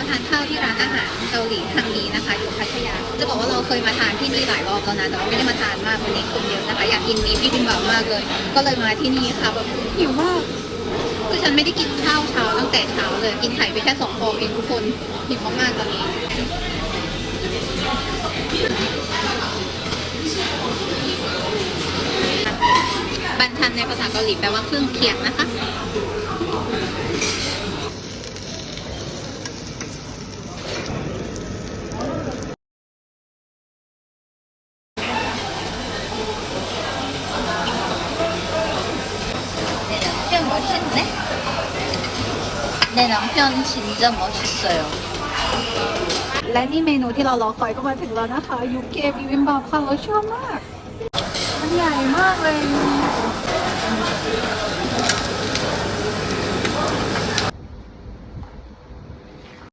มาทานข้าวที่ร้านอาหารเกาหลีทางนี้นะคะ อยู่พัทยา จะบอกว่าเราเคยมาทานที่นี่หลายรอบแล้วนะแต่ว่าไม่ได้มาทานมากวันนี้คนเยอะนะคะ อยากกินมีพี่บิมบับมากเลย ก็เลยมาที่นี่ค่ะแบบหิวมากคือฉันไม่ได้กินข้าวเช้าตั้งแต่เช้าเลยกินไข่ไปแค่สองฟองเองทุกคนหิวมากๆตอนนี้บันทันในภาษาเกาหลีแปลว่าเครื่องเคียงนะคะ 네, 남편 멋있네. 내 남편 진짜 멋있어요. และนี่เมนูที่เรารอคอยก็มาถึงแล้วนะคะยูเกบิบิมบับค่ะเราชอบมาก มันใหญ่มากเลย